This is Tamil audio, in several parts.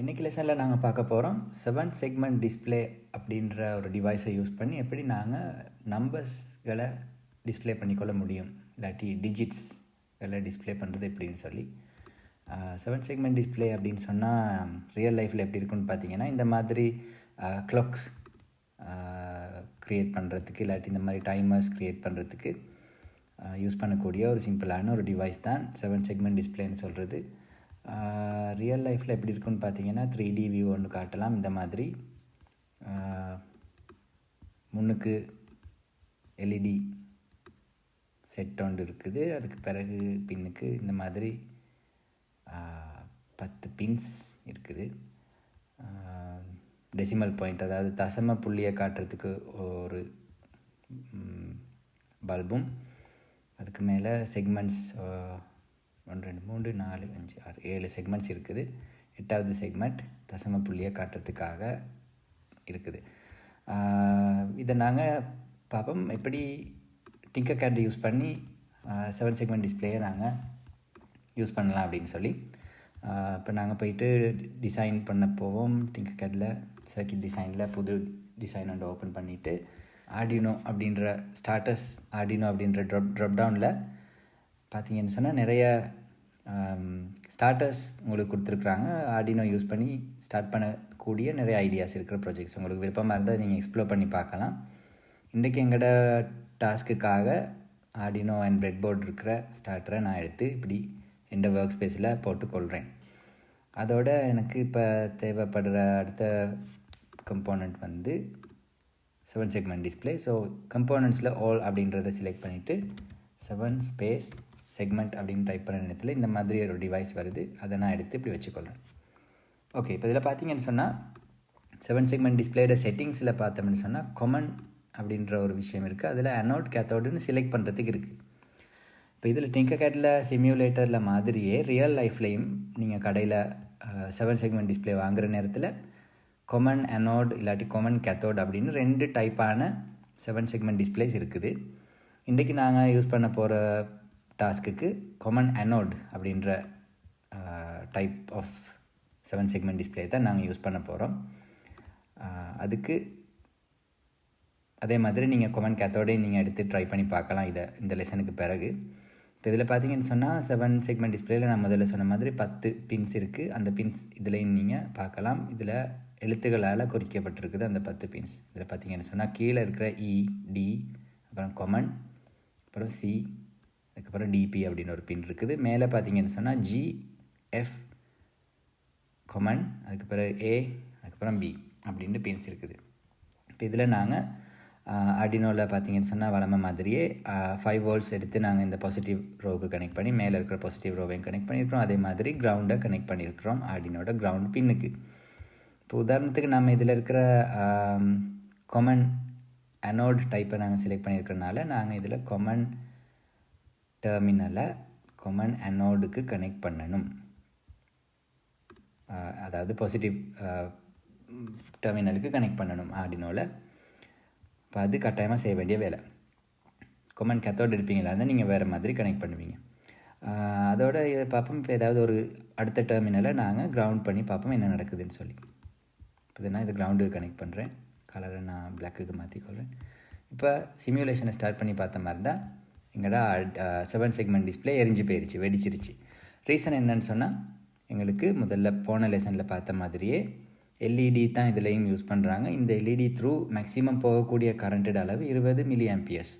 இன்றைக்கி லெசனில் நாங்கள் பார்க்க போகிறோம் செவன் செக்மெண்ட் டிஸ்ப்ளே அப்படின்ற ஒரு டிவைஸை யூஸ் பண்ணி எப்படி நாங்கள் நம்பர்ஸ்களை டிஸ்ப்ளே பண்ணிக்கொள்ள முடியும்? இல்லாட்டி டிஜிட்ஸ்களை டிஸ்ப்ளே பண்ணுறது எப்படின்னு சொல்லி. செவன் செக்மெண்ட் டிஸ்ப்ளே அப்படின்னு சொன்னால் ரியல் லைஃப்பில் எப்படி இருக்குன்னு பார்த்தீங்கன்னா இந்த மாதிரி க்ளாக்ஸ் க்ரியேட் பண்ணுறதுக்கு இல்லாட்டி இந்த மாதிரி டைமர்ஸ் க்ரியேட் பண்ணுறதுக்கு யூஸ் பண்ணக்கூடிய ஒரு சிம்பிளான ஒரு டிவைஸ் தான் செவன் செக்மெண்ட் டிஸ்பிளேன்னு சொல்கிறது ரியல் லைஃப்பில் எப்படி இருக்குன்னு பார்த்தீங்கன்னா த்ரீ டி வியூ ஒன்று காட்டலாம். இந்த மாதிரி. முன்னுக்கு எல்இடி செட் ஒன்று இருக்குது. அதுக்கு பிறகு பின்னுக்கு இந்த மாதிரி பத்து பின்ஸ் இருக்குது. டெசிமல் பாயிண்ட் அதாவது தசம புள்ளியை காட்டுறதுக்கு ஒரு பல்பும் அதுக்கு மேலே செக்மெண்ட்ஸ் ஒன்று ரெண்டு மூன்று நாலு அஞ்சு ஆறு ஏழு செக்மெண்ட்ஸ் இருக்குது. எட்டாவது செக்மெண்ட் தசம புள்ளியை காட்டுறதுக்காக இருக்குது. இதை நாங்கள் பார்ப்போம். எப்படி டிங்கர் கேட் யூஸ் பண்ணி செவன் செக்மெண்ட் டிஸ்பிளேயை நாங்கள் யூஸ் பண்ணலாம் அப்படின்னு சொல்லி. இப்போ நாங்கள் போயிட்டு டிசைன் பண்ண போவோம். டிங்கர் கேட்டில் சர்க்கிட் டிசைனில் புது டிசைன் ஒன்று ஓப்பன் பண்ணிவிட்டு ஆடினோ அப்படின்ற ஸ்டார்டஸ் ஆடினோ அப்படின்ற ட்ரப் ட்ரப் டவுனில் பார்த்தீங்கன்னு சொன்னால் நிறைய ஸ்டார்டர்ஸ் உங்களுக்கு கொடுத்துருக்குறாங்க. ஆடினோ யூஸ் பண்ணி ஸ்டார்ட் பண்ணக்கூடிய நிறைய ஐடியாஸ் இருக்கிற ப்ராஜெக்ட்ஸ் உங்களுக்கு விருப்பமாக இருந்தால் நீங்கள் எக்ஸ்ப்ளோர் பண்ணி பார்க்கலாம். இன்றைக்கி எங்களோட டாஸ்க்குக்காக ஆடினோ அண்ட் பிரெட் போர்டு இருக்கிற ஸ்டார்டரை நான் எடுத்து இப்படி எந்த ஒர்க் ஸ்பேஸில் போட்டுக்கொள்கிறேன் அதோட எனக்கு இப்போ தேவைப்படுற அடுத்த கம்போனண்ட் வந்து செவன் செக்மெண்ட் டிஸ்பிளே ஸோ கம்போனண்ட்ஸில் ஆல் அப்படின்றத செலக்ட் பண்ணிவிட்டு செவன் ஸ்பேஸ் செக்மெண்ட் அப்படின்னு டைப் பண்ண நேரத்தில் இந்த மாதிரி ஒரு டிவைஸ் வருது அதை நான் எடுத்து இப்படி வச்சுக்கொள்கிறேன் ஓகே இப்போ இதில் பார்த்தீங்கன்னு சொன்னால் செவன் செக்மெண்ட் டிஸ்பிளேட செட்டிங்ஸில் பார்த்தோம்னு சொன்னால் கொமன் அப்படின்ற ஒரு விஷயம் இருக்குது அதில் அனோட் கேத்தோடுன்னு செலக்ட் பண்ணுறதுக்கு இருக்குது இப்போ இதில் டிங்கர் கேட்டில் சிமியூலேட்டரில் மாதிரியே ரியல் லைஃப்லேயும் நீங்கள் கடையில் செவன் செக்மெண்ட் டிஸ்பிளே வாங்குகிற நேரத்தில் கொமன் அனோட் இல்லாட்டி கொமன் கேத்தோட் அப்படின்னு ரெண்டு டைப்பான செவன் செக்மெண்ட் டிஸ்பிளேஸ் இருக்குது. இன்றைக்கி நாங்கள் யூஸ் பண்ண போகிற டாஸ்க்குக்கு கொமன் அனோட் அப்படின்ற type of seven segment display தான் நாங்கள் யூஸ் பண்ண போகிறோம் அதுக்கு அதே மாதிரி நீங்கள் கொமன் கேத்தோடையும் நீங்கள் எடுத்து ட்ரை பண்ணி பார்க்கலாம் இதை இந்த லெசனுக்கு பிறகு. இப்போ இதில் பார்த்தீங்கன்னு சொன்னால் செவன் செக்மெண்ட் டிஸ்பிளேயில் நான் முதல்ல சொன்ன மாதிரி பத்து பின்ஸ் இருக்குது அந்த பின்ஸ் இதுலேயும் நீங்கள் பார்க்கலாம். இதில் எழுத்துக்களால் குறிக்கப்பட்டிருக்குது அந்த பத்து பின்ஸ் இதில் பார்த்தீங்கன்னு சொன்னால் கீழே இருக்கிற e, இ டி அப்புறம் கொமன் அப்புறம் சி அதுக்கப்புறம் டிபி அப்படின்னு ஒரு பின் இருக்குது. மேலே பார்த்தீங்கன்னு சொன்னால் ஜி எஃப் கொமன் அதுக்கப்புறம் ஏ அதுக்கப்புறம் பி அப்படின்ட்டு பின்ஸ் இருக்குது. இப்போ இதில் நாங்கள் அடினோவில் பார்த்தீங்கன்னு சொன்னால் வளமை மாதிரியே ஃபைவ் வோல்ட்ஸ் எடுத்து நாங்கள் இந்த பாசிட்டிவ் ரோவுக்கு கனெக்ட் பண்ணி மேலே இருக்கிற பாசிட்டிவ் ரோவையும் கனெக்ட் பண்ணியிருக்கிறோம். அதே மாதிரி கிரவுண்டை கனெக்ட் பண்ணியிருக்கிறோம் ஆடினோட கிரவுண்ட் பின்னுக்கு இப்போ உதாரணத்துக்கு நம்ம இதில் இருக்கிற கொமன் அனோட் டைப்பை நாங்கள் செலக்ட் பண்ணியிருக்கிறனால நாங்கள் இதில் கொமன் டெர்மினலை கொமன் அனோடுக்கு கனெக்ட் பண்ணணும். அதாவது பாசிட்டிவ் டெர்மினலுக்கு கனெக்ட் பண்ணணும் ஆர்டினோவில் இப்போ அது கட்டாயமாக செய்ய வேண்டிய வேலை. கொமன் கத்தோடு இருப்பீங்களா? இருந்தால் நீங்கள் வேறு மாதிரி கனெக்ட் பண்ணுவீங்க. அதோட பார்ப்போம். இப்போ ஏதாவது ஒரு அடுத்த டெர்மினலை நாங்கள் கிரவுண்ட் பண்ணி பார்ப்போம் என்ன நடக்குதுன்னு சொல்லி. இப்போ நான் இது கிரவுண்டுக்கு கனெக்ட் பண்ணுறேன் கலரை நான் பிளாக்குக்கு மாற்றிக்கொள்கிறேன் இப்போ சிமியுலேஷனை ஸ்டார்ட் பண்ணி பார்த்த மாதிரி தான் எங்களோட செவன் செக்மெண்ட் டிஸ்பிளே எரிஞ்சு போயிடுச்சு வெடிச்சிருச்சு. ரீசன் என்னன்னு சொன்னால் எங்களுக்கு முதல்ல போன லெசனில் பார்த்த மாதிரியே எல்இடி தான் இதுலேயும் யூஸ் பண்ணுறாங்க இந்த எல்இடி த்ரூ மேக்ஸிமம் போகக்கூடிய கரண்ட்டு அளவு இருபது மில்லி ஆம்பியர்ஸ்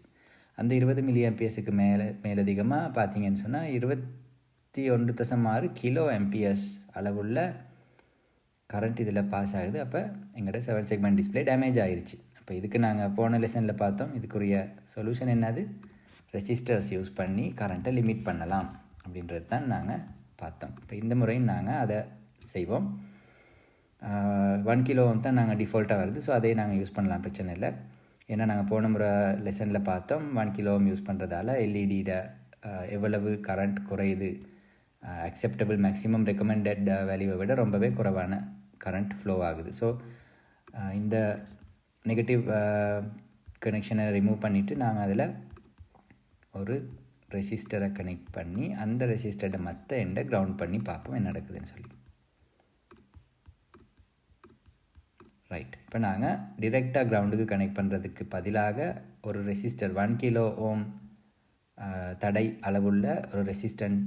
அந்த இருபது மில்லி ஆம்பியர்ஸுக்கு மேலே மேலதிகமாக பார்த்தீங்கன்னு சொன்னால் இருபத்தி ஒன்று தசம் ஆறு கிலோ ஆம்பியர்ஸ் அளவுள்ள கரண்ட் இதில் பாஸ் ஆகுது. அப்போ எங்களோட செவன் செக்மெண்ட் டிஸ்பிளே டேமேஜ் ஆகிருச்சு அப்போ இதுக்கு நாங்கள் போன லெசனில் பார்த்தோம். இதுக்குரிய சொல்யூஷன் என்னது? ரெசிஸ்டர்ஸ் யூஸ் பண்ணி கரண்ட்டை லிமிட் பண்ணலாம் அப்படின்றது தான் நாங்கள் பார்த்தோம். இப்போ இந்த முறையும் நாங்கள் அதை செய்வோம். ஒன் கிலோ தான் நாங்கள் டிஃபால்ட்டாக வருது. ஸோ அதே நாங்கள் யூஸ் பண்ணலாம். பிரச்சனை இல்லை. ஏன்னா நாங்கள் போன முறை லெசனில் பார்த்தோம். ஒன் கிலோம் யூஸ் பண்ணுறதால எல்இடியில் எவ்வளவு கரண்ட் குறையுது அக்செப்டபிள் மேக்ஸிமம் ரெக்கமெண்டட் வேல்யூவை விட ரொம்பவே குறைவான கரண்ட் ஃப்ளோ ஆகுது. ஸோ இந்த நெகட்டிவ் கனெக்ஷனை ரிமூவ் பண்ணிவிட்டு நாங்கள் அதில் ஒரு ரெசிஸ்டரை கனெக்ட் பண்ணி அந்த ரெசிஸ்டரை மற்ற எண்டை கிரவுண்ட் பண்ணி பார்ப்போம் என்ன நடக்குதுன்னு சொல்லி. ரைட் இப்போ நாங்கள் டிரெக்டாக கிரவுண்டுக்கு கனெக்ட் பண்ணுறதுக்கு பதிலாக ஒரு ரெசிஸ்டர் ஒன் கிலோ ஓம் தடை அளவுள்ள ஒரு ரெசிஸ்டன்ட்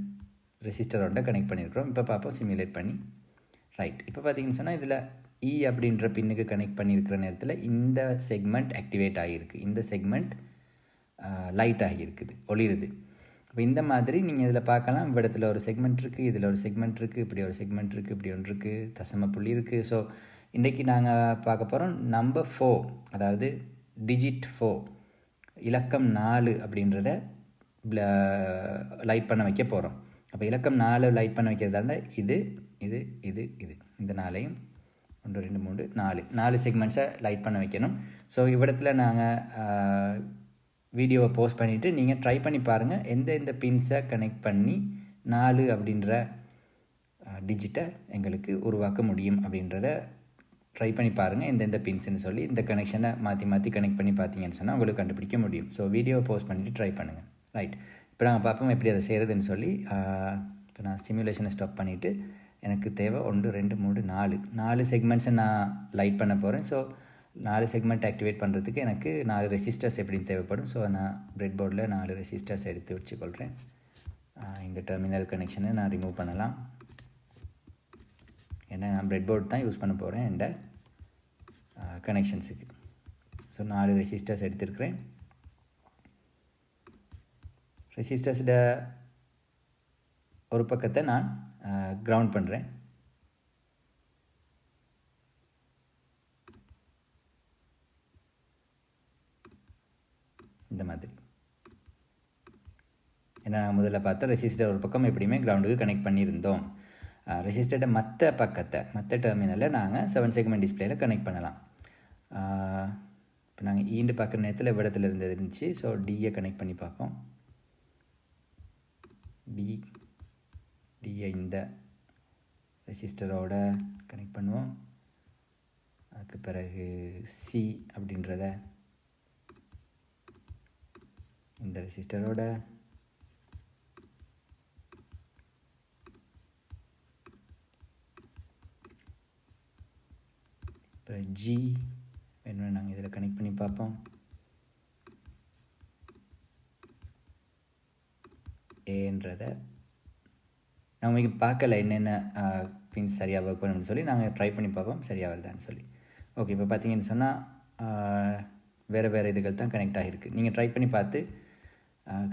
ரெசிஸ்டரோட கனெக்ட் பண்ணியிருக்கிறோம். இப்போ பார்ப்போம் சிமுலேட் பண்ணி. ரைட் இப்போ பார்த்தீங்கன்னு சொன்னால் இதில் இ e அப்படின்ற பின்னுக்கு கனெக்ட் பண்ணியிருக்கிற நேரத்தில் இந்த செக்மெண்ட் ஆக்டிவேட் ஆகியிருக்கு. இந்த செக்மெண்ட் லைட் ஆகியிருக்குது ஒளிருது. இப்போ இந்த மாதிரி நீங்கள் இதில் பார்க்கலாம். இடத்துல ஒரு செக்மெண்ட் இருக்குது இதில் ஒரு செக்மெண்ட் இருக்குது இப்படி ஒரு செக்மெண்ட் இருக்குது இப்படி ஒன்று இருக்குது தசம புள்ளி இருக்குது ஸோ இன்றைக்கி நாங்கள் பார்க்க போகிறோம் நம்பர் ஃபோர் அதாவது டிஜிட் ஃபோர் இலக்கம் நாலு அப்படின்றத லைட் பண்ண வைக்க போகிறோம் அப்போ இலக்கம் நாலு லைட் பண்ண வைக்கிறதா இருந்தால் இது இது இது இது. இந்த நாளையும் ஒன்று ரெண்டு மூணு நாலு. நாலு செக்மெண்ட்ஸை லைட் பண்ண வைக்கணும். ஸோ இவ்விடத்தில் நாங்கள் வீடியோவை போஸ்ட் பண்ணிவிட்டு நீங்கள் ட்ரை பண்ணி பாருங்கள் எந்த எந்த பின்ஸை கனெக்ட் பண்ணி நாலு அப்படின்ற டிஜிட்டை எங்களுக்கு உருவாக்க முடியும் அப்படின்றத ட்ரை பண்ணி பாருங்கள் எந்தெந்த பின்ஸ்னு சொல்லி இந்த கனெக்ஷனை மாற்றி மாற்றி கனெக்ட் பண்ணி பார்த்தீங்கன்னு சொன்னால் உங்களுக்கு கண்டுபிடிக்க முடியும். ஸோ வீடியோவை போஸ்ட் பண்ணிவிட்டு ட்ரை பண்ணுங்கள் ரைட் இப்போ நாங்கள் பார்ப்போம் எப்படி அதை செய்கிறதுன்னு சொல்லி இப்போ நான் சிமுலேஷனை ஸ்டாப் பண்ணிவிட்டு எனக்கு தேவை ஒன்று ரெண்டு மூணு நாலு. நாலு செக்மெண்ட்ஸை நான் லைட் பண்ண போகிறேன் ஸோ நாலு செக்மெண்ட் ஆக்டிவேட் பண்ணுறதுக்கு எனக்கு நாலு ரெசிஸ்டர்ஸ் எப்படின்னு தேவைப்படும். ஸோ நான் ப்ரெட் போர்டில் நாலு ரெசிஸ்டர்ஸ் எடுத்து வச்சுக்கொள்கிறேன் இந்த டெர்மினல் கனெக்ஷனை நான் ரிமூவ் பண்ணலாம். ஏன்னா நான் ப்ரெட் போர்டு தான் யூஸ் பண்ண போகிறேன் என்ற கனெக்ஷன்ஸுக்கு ஸோ நாலு ரெசிஸ்டர்ஸ் எடுத்திருக்கிறேன். ரெசிஸ்டர்ஸோட ஒரு பக்கத்தை நான் கிரவுண்ட் பண்ணுறேன் இந்த மாதிரி. ஏன்னா நான் முதல்ல பார்த்தா ரெசிஸ்டர் ஒரு பக்கம் எப்படியுமே கிரவுண்டுக்கு கனெக்ட் பண்ணியிருந்தோம். ரெசிஸ்டர்ட மற்ற பக்கத்தை மற்ற டெர்மினலில் நாங்கள் செவன் செக்மெண்ட் டிஸ்பிளேயில் கனெக்ட் பண்ணலாம். இப்போ நாங்கள் ஈண்டு பார்க்குற நேரத்தில் இவ்விடத்தில் இருந்தது இருந்துச்சு. ஸோ டியை கனெக்ட் பண்ணி பார்ப்போம். டி டியை இந்த ரெசிஸ்டரோட கனெக்ட் பண்ணுவோம். அதுக்கு பிறகு சி அப்படின்றத இந்த ரெசிஸ்டரோட அப்புறம் ஜி வேணும் நாங்கள் இதில் கனெக்ட் பண்ணி பார்ப்போம். ஏன்றதை நான் உங்களுக்கு பார்க்கல என்னென்ன பின்ஸ் சரியாக ஒர்க் பண்ணணும்னு சொல்லி. நாங்கள் ட்ரை பண்ணி பார்ப்போம். சரியாக வருதான்னு சொல்லி. ஓகே இப்போ பார்த்தீங்கன்னு சொன்னால் வேறு வேறு இதுகள் தான் கனெக்ட் ஆகிருக்கு. நீங்கள் ட்ரை பண்ணி பார்த்து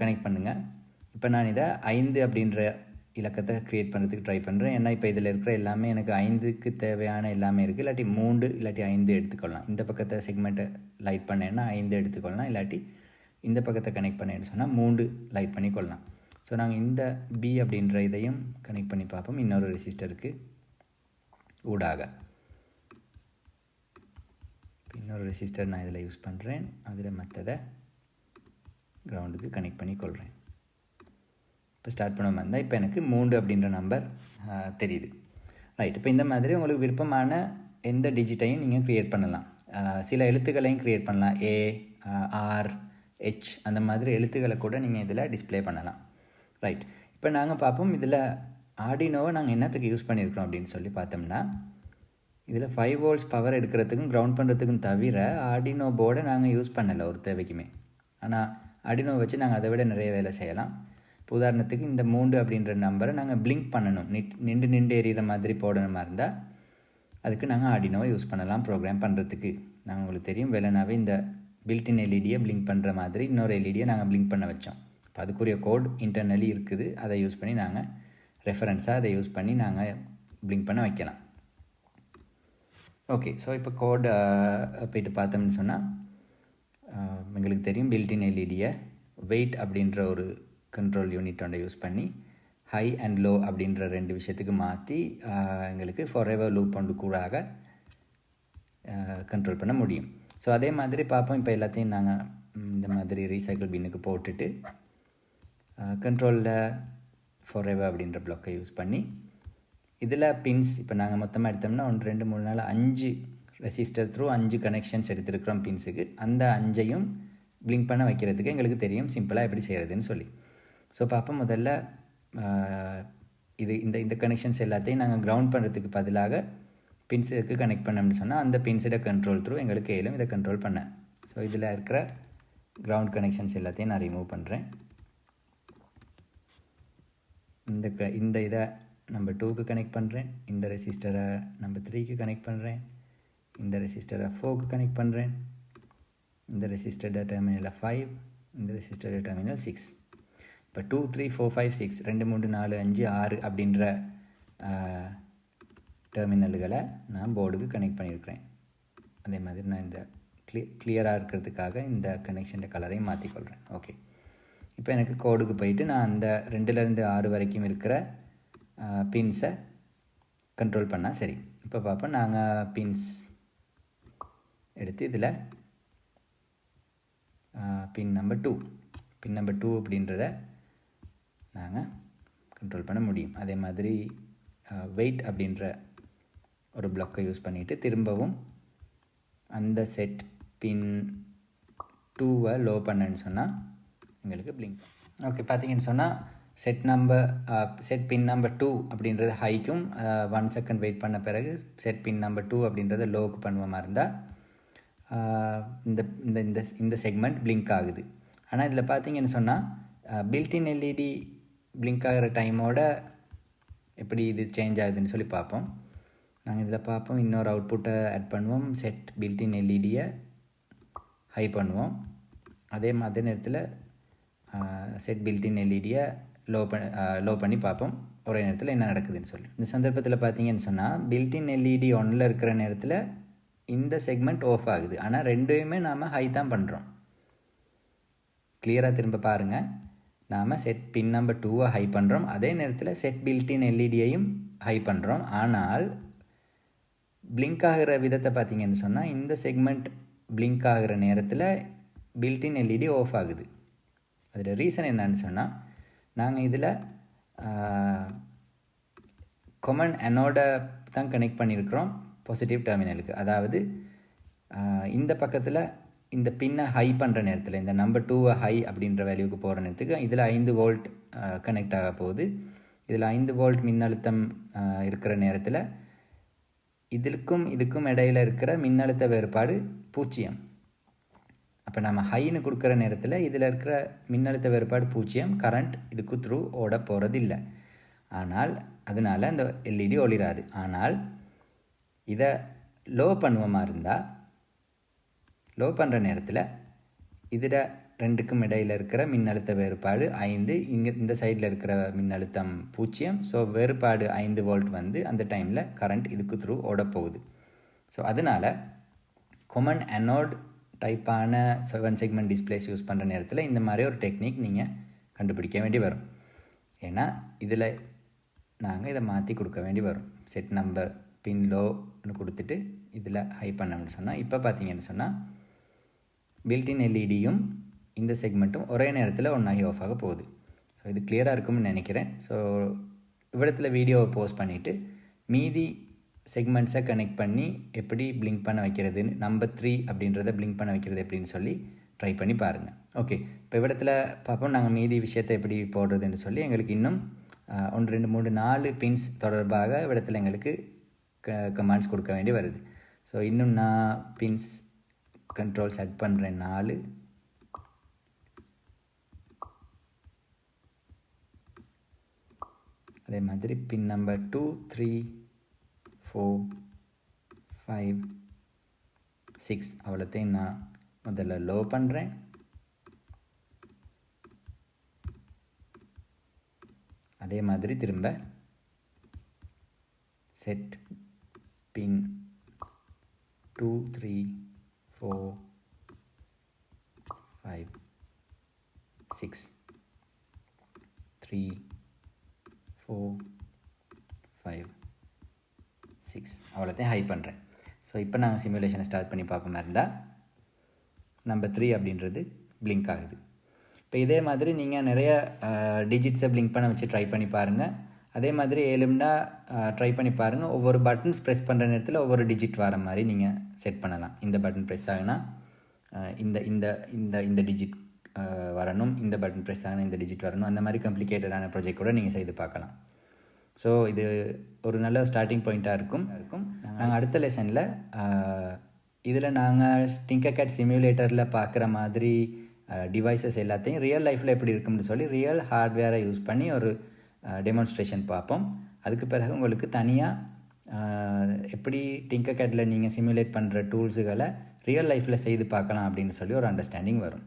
கனெக்ட் பண்ணுங்கள் இப்போ நான் இதை ஐந்து அப்படின்ற இலக்கத்தை க்ரியேட் பண்ணுறதுக்கு ட்ரை பண்ணுறேன் ஏன்னா இப்போ இதில் இருக்கிற எல்லாமே எனக்கு ஐந்துக்கு தேவையான எல்லாமே இருக்குது இல்லாட்டி மூன்று இல்லாட்டி ஐந்து எடுத்துக்கொள்ளலாம். இந்த பக்கத்தை செக்மெண்ட்டை லைட் பண்ணேன்னா ஐந்து எடுத்துக்கொள்ளலாம். இல்லாட்டி இந்த பக்கத்தை கனெக்ட் பண்ணேன்னு சொன்னால் மூன்று லைட் பண்ணி கொள்ளலாம். ஸோ நாங்கள் இந்த பி அப்படின்ற இதையும் கனெக்ட் பண்ணி பார்ப்போம். இன்னொரு ரெசிஸ்டருக்கு ஊடாக. இன்னொரு ரெசிஸ்டர் நான் இதில் யூஸ் பண்ணுறேன் அதில் மற்றதை கிரவுண்டுக்கு கனெக்ட் பண்ணி கொள்கிறேன் இப்போ ஸ்டார்ட் பண்ண மாதிரி இருந்தால் இப்போ எனக்கு மூன்று அப்படின்ற நம்பர் தெரியுது. ரைட் இப்போ இந்த மாதிரி உங்களுக்கு விருப்பமான எந்த டிஜிட்டையும் நீங்கள் க்ரியேட் பண்ணலாம். சில எழுத்துக்களையும் க்ரியேட் பண்ணலாம். ஏ ஆர் ஹெச் அந்த மாதிரி எழுத்துக்களை கூட நீங்கள் இதில் டிஸ்பிளே பண்ணலாம். ரைட் இப்போ நாங்கள் பார்ப்போம் இதில் ஆடினோவை நாங்கள் என்னத்துக்கு யூஸ் பண்ணியிருக்கிறோம் அப்படின்னு சொல்லி பார்த்தோம்னா இதில் ஃபைவ் வோல்ட்ஸ் பவர் எடுக்கிறதுக்கும் கிரவுண்ட் பண்ணுறதுக்கும் தவிர ஆர்டினோ போர்டை நாங்கள் யூஸ் பண்ணலை ஒரு தேவைக்குமே. ஆனால் அடினோவை வச்சு நாங்கள் அதை விட நிறைய வேலை செய்யலாம். இப்போ உதாரணத்துக்கு இந்த மூன்று அப்படின்ற நம்பரை நாங்கள் பிளிங்க் பண்ணணும். நிட் நின்று நின்று எறிகிற மாதிரி போடணுமா இருந்தால் அதுக்கு நாங்கள் ஆடினோவை யூஸ் பண்ணலாம் ப்ரோக்ராம் பண்ணுறதுக்கு நாங்கள் உங்களுக்கு தெரியும் வெள்ளனாவே இந்த பில்டின் எல்இடியை பிளிங்க் பண்ணுற மாதிரி இன்னொரு எல்இடியை நாங்கள் பிளிங்க் பண்ண வச்சோம். இப்போ அதுக்குரிய கோட் இன்டர்னலி இருக்குது. அதை யூஸ் பண்ணி நாங்கள் ரெஃபரன்ஸாக அதை யூஸ் பண்ணி நாங்கள் பிளிங்க் பண்ண வைக்கலாம். ஓகே ஸோ இப்போ கோட் போயிட்டு பார்த்தோம்னு சொன்னால் எங்களுக்கு தெரியும் பில்டின் எல்இடியை வெயிட் அப்படின்ற ஒரு கண்ட்ரோல் யூனிட் ஒன்றை யூஸ் பண்ணி ஹை அண்ட் லோ அப்படின்ற ரெண்டு விஷயத்துக்கு மாற்றி எங்களுக்கு ஃபார் எவர் லூப் ஒன்று கூடாக கண்ட்ரோல் பண்ண முடியும். ஸோ அதே மாதிரி பார்ப்போம். இப்போ எல்லாத்தையும் நாங்கள் இந்த மாதிரி ரீசைக்கிள் பின்னுக்கு போட்டுட்டு கண்ட்ரோலில் ஃபார் எவர் அப்படின்ற பிளாக்கை யூஸ் பண்ணி இதில் பின்ஸ் இப்போ நாங்கள் மொத்தமாக எடுத்தோம்னா ஒன்று ரெண்டு மூணு நாள் அஞ்சு ரெசிஸ்டர் த்ரூ அஞ்சு கனெக்ஷன்ஸ் எடுத்துருக்குறோம் பின்ஸுக்கு அந்த அஞ்சையும் பிளிங்க் பண்ண வைக்கிறதுக்கு எங்களுக்கு தெரியும் சிம்பிளாக எப்படி செய்கிறதுன்னு சொல்லி. ஸோ பார்ப்போம் முதல்ல இது இந்த இந்த கனெக்ஷன்ஸ் எல்லாத்தையும் நாங்கள் கிரவுண்ட் பண்ணுறதுக்கு பதிலாக பின்ஸுக்கு கனெக்ட் பண்ணோம்னு சொன்னால் அந்த பின்ஸோட கண்ட்ரோல் த்ரூ எங்களுக்கு ஏலும் இதை கண்ட்ரோல் பண்ண. ஸோ இதில் இருக்கிற கிரவுண்ட் கனெக்ஷன்ஸ் எல்லாத்தையும் நான் ரிமூவ் பண்ணுறேன் இந்த க இந்த இதை நம்பர் டூக்கு கனெக்ட் பண்ணுறேன் இந்த ரெசிஸ்டரை நம்பர் த்ரீக்கு கனெக்ட் பண்ணுறேன் இந்த ரெசிஸ்டரை ஃபோக்கு கனெக்ட் பண்ணுறேன் இந்த ரெசிஸ்டர் டெர்மினலில் ஃபைவ் இந்த ரெசிஸ்டர் டெர்மினல் சிக்ஸ் இப்போ two three four five six ரெண்டு மூணு நாலு அஞ்சு ஆறு அப்படின்ற டெர்மினல்களை நான் போர்டுக்கு கனெக்ட் பண்ணியிருக்கிறேன். அதே மாதிரி நான் இந்த க்ளி கிளியராக இருக்கிறதுக்காக இந்த கனெக்ஷன் கலரையும் மாற்றிக்கொள்கிறேன் ஓகே இப்போ எனக்கு கோடுக்கு போயிட்டு நான் அந்த ரெண்டுலேருந்து ஆறு வரைக்கும் இருக்கிற பின்ஸை கண்ட்ரோல் பண்ணால் சரி. இப்போ பார்ப்போம் நாங்கள் பின்ஸ் எடுத்து இதில் pin number two pin number two அப்படின்றத நாங்கள் கண்ட்ரோல் பண்ண முடியும். அதே மாதிரி வெயிட் அப்படின்ற ஒரு பிளாக்கை யூஸ் பண்ணிவிட்டு திரும்பவும் அந்த செட் பின் டூவை லோ பண்ணேன்னு சொன்னால் எங்களுக்கு பிளிங்க் ஓகே பார்த்தீங்கன்னு சொன்னால் set number set pin number two அப்படின்றது ஹைக்கும் ஒன் செகண்ட் வெயிட் பண்ண பிறகு செட் பின் நம்பர் டூ அப்படின்றத லோவுக்கு பண்ணுவோமா இருந்தால் இந்த இந்த இந்த இந்த செக்மெண்ட் பிளிங்க் ஆகுது. ஆனால் இதில் பார்த்தீங்கன்னு சொன்னால் பில்டின் எல்இடி பிளிங்க் ஆகிற டைமோட எப்படி இது சேஞ்ச் ஆகுதுன்னு சொல்லி பார்ப்போம். நாங்கள் இதில் பார்ப்போம். இன்னொரு அவுட்புட்டை ஆட் பண்ணுவோம். செட் பில்டின் எல்இடியை ஹை பண்ணுவோம். அதே மாதிரி நேரத்தில் செட் பில்டின் எல்இடியை லோ பண்ண லோ பண்ணி பார்ப்போம். ஒரே நேரத்தில் என்ன நடக்குதுன்னு சொல்லி. இந்த சந்தர்ப்பத்தில் பார்த்தீங்கன்னு சொன்னால் பில்டின் எல்இடி ஒன்றில் இருக்கிற நேரத்தில் இந்த செக்மெண்ட் ஆஃப் ஆகுது. ஆனால் ரெண்டையுமே நாம் ஹை தான் பண்ணுறோம் கிளியராக திரும்ப பாருங்கள் நாம் செட் பின் நம்பர் டூவை ஹை பண்ணுறோம் அதே நேரத்தில் செட் பில்டின் எல்இடியையும் ஹை பண்ணுறோம் ஆனால் பிளிங்க் ஆகிற விதத்தை பார்த்தீங்கன்னு சொன்னால் இந்த செக்மெண்ட் பிளிங்க் ஆகிற நேரத்தில் பில்டின் எல்இடி ஆஃப் ஆகுது. அதோட ரீசன் என்னன்னு சொன்னால் நாங்கள் இதில் கொமன் அனோட தான் கனெக்ட் பண்ணியிருக்கிறோம் பாசிட்டிவ் டெர்மினலுக்கு அதாவது இந்த பக்கத்தில் இந்த பின்னை ஹை பண்ணுற நேரத்தில் இந்த நம்பர் டூவை ஹை அப்படின்ற வேல்யூக்கு போகிற நேரத்துக்கு இதில் ஐந்து வோல்ட் கனெக்ட் ஆக போகுது. இதில் ஐந்து வோல்ட் மின்னழுத்தம் இருக்கிற நேரத்தில் இதுக்கும் இதுக்கும் இடையில் இருக்கிற மின்னழுத்த வேறுபாடு பூஜ்ஜியம். அப்போ நம்ம ஹைன்னு கொடுக்குற நேரத்தில் இதில் இருக்கிற மின்னழுத்த வேறுபாடு பூஜ்ஜியம் கரண்ட் இதுக்கு த்ரூ ஓட போகிறது இல்லை ஆனால் அதனால் அந்த எல்இடி ஒளிராது. ஆனால் இதை லோ பண்ணுவோமா இருந்தால் லோ பண்ணுற நேரத்தில் இதில் ரெண்டுக்கும் இடையில் இருக்கிற மின்னழுத்த வேறுபாடு ஐந்து இங்கே இந்த சைடில் இருக்கிற மின்னழுத்தம் பூஜ்ஜியம். ஸோ வேறுபாடு ஐந்து வோல்ட் வந்து அந்த டைமில் கரண்ட் இதுக்கு த்ரூ ஓட போகுது ஸோ அதனால் கொமன் அனோட் டைப்பான செவன் செக்மெண்ட் டிஸ்பிளேஸ் யூஸ் பண்ணுற நேரத்தில் இந்த மாதிரி ஒரு டெக்னிக் நீங்கள் கண்டுபிடிக்க வேண்டி வரும். ஏன்னா இதில் நாங்கள் இதை மாற்றி கொடுக்க வேண்டி வரும். செட் நம்பர் பின் லோ கொடுத்துட்டு இதில் ஹை பண்ணோம்னு சொன்னால் இப்போ பார்த்தீங்கன்னு சொன்னால் பில்டின் எல்இடியும் இந்த செக்மெண்ட்டும் ஒரே நேரத்தில் ஒன்றாகி ஆஃப் ஆக போகுது. ஸோ இது கிளியராக இருக்கும்னு நினைக்கிறேன். ஸோ இவ்விடத்தில் வீடியோவை போஸ்ட் பண்ணிவிட்டு மீதி செக்மெண்ட்ஸை கனெக்ட் பண்ணி எப்படி பிளிங்க் பண்ண வைக்கிறதுன்னு நம்பர் த்ரீ அப்படின்றத பிளிங்க் பண்ண வைக்கிறது எப்படின்னு சொல்லி ட்ரை பண்ணி பாருங்கள் ஓகே இப்போ இவ்விடத்தில் பார்ப்போம். நாங்கள் மீதி விஷயத்தை எப்படி போடுறதுன்னு சொல்லி எங்களுக்கு இன்னும் ஒன்று ரெண்டு மூணு நாலு பின்ஸ் தொடர்பாக இவ்விடத்தில் எங்களுக்கு க கமாண்ட்ஸ் கொடுக்க வேண்டி வருது. ஸோ இன்னும் நான் பின்ஸ் கண்ட்ரோல் செட் பண்ணுறேன் நாலு. அதே மாதிரி pin number two three four five six அவ்வளோத்தையும் நான் முதல்ல லோ பண்ணுறேன் அதே மாதிரி திரும்ப set two three four five six three four five six அவ்வளோத்தையும் ஹை பண்ணுறேன் ஸோ இப்போ நாங்கள் சிமுலேஷனை ஸ்டார்ட் பண்ணி பார்ப்போம். இருந்தால் நம்பர் த்ரீ அப்படின்றது பிளிங்க் ஆகுது. இப்போ இதே மாதிரி நீங்கள் நிறைய டிஜிட்ஸை பிளிங்க் பண்ண வச்சு ட்ரை பண்ணி பாருங்கள் அதே மாதிரி ஏழும்னா ட்ரை பண்ணி பாருங்கள் ஒவ்வொரு பட்டன்ஸ் ப்ரெஸ் பண்ணுற நேரத்தில் ஒவ்வொரு டிஜிட் வர மாதிரி நீங்கள் செட் பண்ணலாம். இந்த பட்டன் ப்ரெஸ் ஆகுனா இந்த இந்த இந்த இந்த டிஜிட் வரணும். இந்த பட்டன் ப்ரெஸ் ஆகணும் இந்த டிஜிட் வரணும். அந்த மாதிரி கம்ப்ளிகேட்டடான ப்ராஜெக்ட் கூட நீங்கள் செய்து பார்க்கலாம். ஸோ இது ஒரு நல்ல ஸ்டார்டிங் பாயிண்ட்டாக இருக்கும். இருக்கும். நாங்கள் அடுத்த லெசனில் இதில் நாங்கள் டிங்கர் சிமுலேட்டரில் பார்க்குற மாதிரி டிவைசஸ் எல்லாத்தையும் ரியல் லைஃப்பில் எப்படி இருக்கும்னு சொல்லி ரியல் ஹார்ட்வேரை யூஸ் பண்ணி ஒரு டெமான்ஸ்ட்ரேஷன் பார்ப்போம். அதுக்கு பிறகு உங்களுக்கு தனியாக எப்படி டிங்கர் கேட்டில் நீங்கள் சிமுலேட் பண்ணுற டூல்ஸுகளை ரியல் லைஃப்பில் செய்து பார்க்கலாம் அப்படின்னு சொல்லி ஒரு அண்டர்ஸ்டாண்டிங் வரும்.